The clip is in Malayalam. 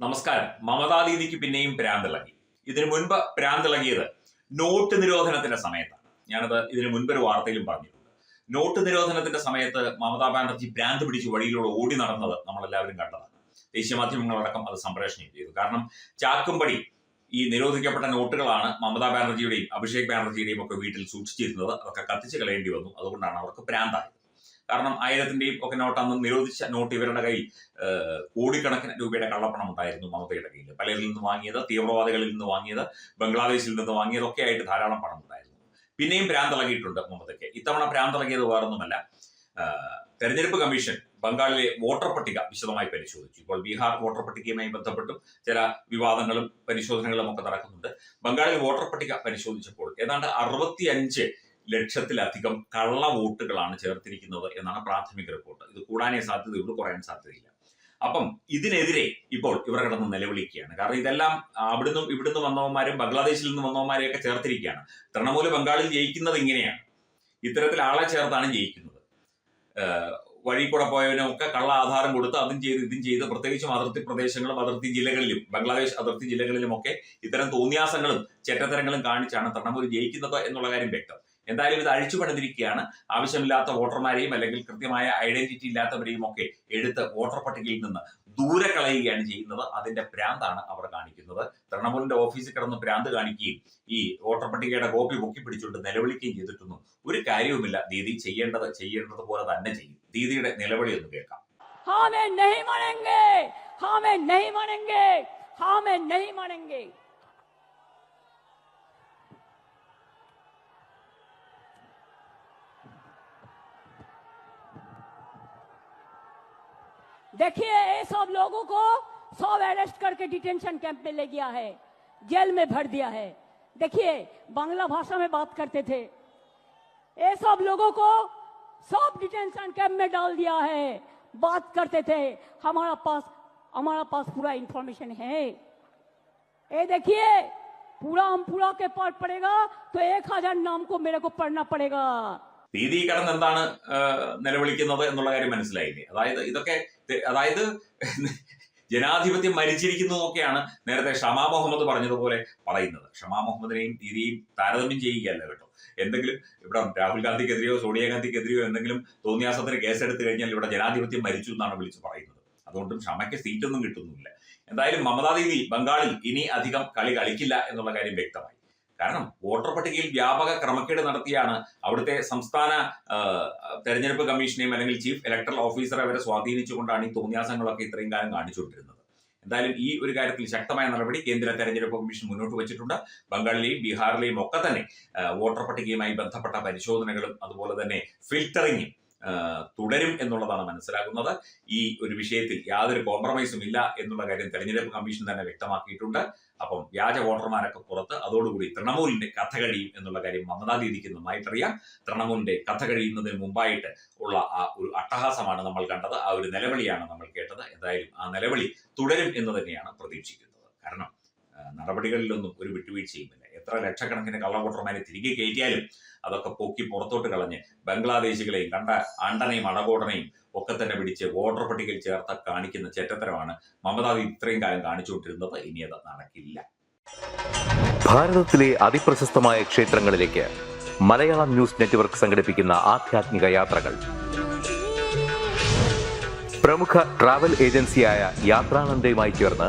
നമസ്കാരം. മമതാ ദീദിക്ക് പിന്നെയും പ്രാന്തിളകി ഇതിനു മുൻപ് പ്രാന്തിളകിയത് നോട്ട് നിരോധനത്തിന്റെ സമയത്താണ്. ഞാനത് ഇതിനു മുൻപൊരു വാർത്തയിലും പറഞ്ഞിട്ടുണ്ട്. നോട്ട് നിരോധനത്തിന്റെ സമയത്ത് മമതാ ബാനർജി പ്രാന്ത് പിടിച്ച് വഴിയിലൂടെ ഓടി നടന്നത് നമ്മളെല്ലാവരും കണ്ടതാണ്. ദേശീയ മാധ്യമങ്ങളടക്കം അത് സംപ്രേഷണം ചെയ്തു. കാരണം ചാക്കുംപടി ഈ നിരോധിക്കപ്പെട്ട നോട്ടുകളാണ് മമതാ ബാനർജിയുടെയും അഭിഷേക് ബാനർജിയുടെയും ഒക്കെ വീട്ടിൽ സൂക്ഷിച്ചിരുന്നത്. അതൊക്കെ കത്തിച്ച് കളയേണ്ടി വന്നു. അതുകൊണ്ടാണ് അവർക്ക് പ്രാന്തായത്. കാരണം ആയിരത്തിന്റെയും ഒക്കെ നോട്ട് അന്ന് നിരോധിച്ച നോട്ട് ഇവരുടെ കയ്യിൽ കോടിക്കണക്കിന് രൂപയുടെ കള്ളപ്പണം ഉണ്ടായിരുന്നു മമതയുടെ കയ്യിൽ. പലരിൽ നിന്ന് വാങ്ങിയത് തീവ്രവാദികളിൽ നിന്ന് വാങ്ങിയത് ബംഗ്ലാദേശിൽ നിന്ന് വാങ്ങിയതൊക്കെ ആയിട്ട് ധാരാളം പണം ഉണ്ടായിരുന്നു. പിന്നെയും ഭ്രാന്തിളകിയിട്ടുണ്ട് മമതയ്ക്ക്. ഇത്തവണ ഭ്രാന്തിളകിയത് വേറൊന്നുമല്ല. തെരഞ്ഞെടുപ്പ് കമ്മീഷൻ ബംഗാളിലെ വോട്ടർ പട്ടിക വിശദമായി പരിശോധിച്ചു. ഇപ്പോൾ ബീഹാർ വോട്ടർ പട്ടികയുമായി ബന്ധപ്പെട്ടും ചില വിവാദങ്ങളും പരിശോധനകളും ഒക്കെ നടക്കുന്നുണ്ട്. ബംഗാളിൽ വോട്ടർ പട്ടിക പരിശോധിച്ചപ്പോൾ ഏതാണ്ട് അറുപത്തിയഞ്ച് ലക്ഷത്തിലധികം കള്ള വോട്ടുകളാണ് ചേർത്തിരിക്കുന്നത് എന്നാണ് പ്രാഥമിക റിപ്പോർട്ട്. ഇത് കൂടാനേ സാധ്യതയുള്ളൂ കുറയാൻ സാധ്യതയില്ല. അപ്പം ഇതിനെതിരെ ഇപ്പോൾ ഇവർ കിടന്ന് നിലവിളിക്കുകയാണ്. കാരണം ഇതെല്ലാം അവിടുന്നും ഇവിടുന്ന് വന്നവന്മാരും ബംഗ്ലാദേശിൽ നിന്ന് വന്നവന്മാരെയൊക്കെ ചേർത്തിരിക്കുകയാണ്. തൃണമൂൽ ബംഗാളിൽ ജയിക്കുന്നത് ഇങ്ങനെയാണ്. ഇത്തരത്തിൽ ആളെ ചേർത്താണ് ജയിക്കുന്നത്. വഴി കൂടെ പോയവനൊക്കെ കള്ള ആധാരം കൊടുത്ത് അതും ചെയ്ത് ഇതും ചെയ്ത് പ്രത്യേകിച്ചും അതിർത്തി പ്രദേശങ്ങളും അതിർത്തി ജില്ലകളിലും ബംഗ്ലാദേശ് അതിർത്തി ജില്ലകളിലുമൊക്കെ ഇത്തരം തോന്നിയാസങ്ങളും ചെറ്റത്തരങ്ങളും കാണിച്ചാണ് തൃണമൂൽ ജയിക്കുന്നത് എന്നുള്ള കാര്യം വ്യക്തം. എന്തായാലും ഇത് അഴിച്ചു പണിതിരിക്കുകയാണ്. ആവശ്യമില്ലാത്ത വോട്ടർമാരെയും അല്ലെങ്കിൽ കൃത്യമായ ഐഡന്റിറ്റി ഇല്ലാത്തവരെയും ഒക്കെ എടുത്ത് വോട്ടർ പട്ടികയിൽ നിന്ന് ദൂരെ കളയുകയാണ് ചെയ്യുന്നത്. അതിന്റെ ഭ്രാന്താണ് അവർ കാണിക്കുന്നത്. തൃണമൂലിന്റെ ഓഫീസിൽ കിടന്ന് ഭ്രാന്ത് കാണിക്കുകയും ഈ വോട്ടർ പട്ടികയുടെ കോപ്പി പൊക്കി പിടിച്ചുകൊണ്ട് നിലവിളിക്കുകയും ചെയ്തിട്ടൊന്നും ഒരു കാര്യവുമില്ല. ദീദി ചെയ്യേണ്ടത് ചെയ്യേണ്ടത് പോലെ തന്നെ ചെയ്യും. ദീദിയുടെ നിലവിളി ഒന്ന് കേൾക്കാം. ഹാമേ നഹി മണങ്കേ ഹാമേ നഹി മണങ്കേ ഹാമേ നഹി മണങ്കേ देखिए, ये सब लोगों को सब अरेस्ट करके डिटेंशन कैंप में ले गया है। जेल में भर दिया है। देखिए, बांग्ला भाषा में बात करते थे। ये सब लोगों को सब डिटेंशन कैंप में डाल दिया है। बात करते थे। हमारा पास हमारा पास पूरा इंफॉर्मेशन है। ये देखिए, पूरा हम पूरा के पाठ पड़ेगा तो एक हज़ार नाम को मेरे को पढ़ना पड़ेगा। ദീദി കടന്ന് എന്താണ് നിലവിളിക്കുന്നത് എന്നുള്ള കാര്യം മനസ്സിലായില്ലേ? അതായത് ഇതൊക്കെ അതായത് ജനാധിപത്യം മരിച്ചിരിക്കുന്നു എന്നൊക്കെയാണ് നേരത്തെ ഷമാ മുഹമ്മദ് പറഞ്ഞതുപോലെ പറയുന്നത്. ഷമാ മുഹമ്മദിനെയും ദീദിയും താരതമ്യം ചെയ്യുകയല്ല കേട്ടോ. എന്തെങ്കിലും ഇവിടെ രാഹുൽ ഗാന്ധിക്കെതിരെയോ സോണിയാഗാന്ധിക്കെതിരെയോ എന്തെങ്കിലും തോന്നിയാസത്തിന് കേസെടുത്തു കഴിഞ്ഞാൽ ഇവിടെ ജനാധിപത്യം മരിച്ചു എന്നാണ് വിളിച്ച് പറയുന്നത്. അതുകൊണ്ടും ഷമയ്ക്ക് സീറ്റൊന്നും കിട്ടുന്നില്ല. എന്തായാലും മമതാ ദീദി ബംഗാളിൽ ഇനി അധികം കളി കളിക്കില്ല എന്നുള്ള കാര്യം വ്യക്തമായി. കാരണം വോട്ടർ പട്ടികയിൽ വ്യാപക ക്രമക്കേട് നടത്തിയാണ് അവിടുത്തെ സംസ്ഥാന തെരഞ്ഞെടുപ്പ് കമ്മീഷനെയും അല്ലെങ്കിൽ ചീഫ് ഇലക്ടറൽ ഓഫീസറെ അവരെ സ്വാധീനിച്ചുകൊണ്ടാണ് ഈ തോന്നിയാസങ്ങളൊക്കെ ഇത്രയും കാലം കാണിച്ചുകൊണ്ടിരുന്നത്. എന്തായാലും ഈ ഒരു കാര്യത്തിൽ ശക്തമായ നടപടി കേന്ദ്ര തെരഞ്ഞെടുപ്പ് കമ്മീഷൻ മുന്നോട്ട് വെച്ചിട്ടുണ്ട്. ബംഗാളിലെയും ബീഹാറിലെയും ഒക്കെ തന്നെ വോട്ടർ പട്ടികയുമായി ബന്ധപ്പെട്ട പരിശോധനകളും അതുപോലെ തന്നെ ഫിൽറ്ററിങ്ങും തുടരും എന്നുള്ളതാണ് മനസ്സിലാക്കുന്നത് ഈ ഒരു വിഷയത്തിൽ യാതൊരു കോംപ്രമൈസും ഇല്ല എന്നുള്ള കാര്യം തെരഞ്ഞെടുപ്പ് കമ്മീഷൻ തന്നെ വ്യക്തമാക്കിയിട്ടുണ്ട്. അപ്പം വ്യാജ വോട്ടർമാരൊക്കെ പുറത്ത് അതോടുകൂടി തൃണമൂലിന്റെ കഥ കഴിയും എന്നുള്ള കാര്യം മമതാ ദീദിക്ക് നന്നായിട്ടറിയാം. തൃണമൂലിന്റെ കഥ കഴിയുന്നതിന് മുമ്പായിട്ട് ഉള്ള ആ ഒരു അട്ടഹാസമാണ് നമ്മൾ കണ്ടത് ആ ഒരു നിലവിളിയാണ് നമ്മൾ കേട്ടത്. എന്തായാലും ആ നിലവിളി തുടരും എന്ന് തന്നെയാണ് പ്രതീക്ഷിക്കുന്നത്. കാരണം നടപടികളിലൊന്നും ഒരു വിട്ടുവീഴ്ചയുമില്ല. എത്ര ലക്ഷക്കണക്കിന് കള്ളവോട്ടർമാരെ തിരികെ കയറ്റിയാലും അതൊക്കെ പൊക്കി പുറത്തോട്ട് കളഞ്ഞ് ബംഗ്ലാദേശികളെയും കണ്ട അണ്ടനെയും അടകോടനെയും ഒക്കെ തന്നെ പിടിച്ച് വോട്ടർ പട്ടികയിൽ ചേർത്ത് കാണിക്കുന്ന ചെറ്റത്തരമാണ് മമത ഇത്രയും കാലം കാണിച്ചുകൊണ്ടിരുന്നത്. ഇനി അത് നടക്കില്ല. ഭാരതത്തിലെ അതിപ്രശസ്തമായ ക്ഷേത്രങ്ങളിലേക്ക് മലയാളം ന്യൂസ് നെറ്റ്വർക്ക് സംഘടിപ്പിക്കുന്ന ആധ്യാത്മിക യാത്രകൾ. പ്രമുഖ ട്രാവൽ ഏജൻസിയായ യാത്രാനന്ദയുമായി ചേർന്ന്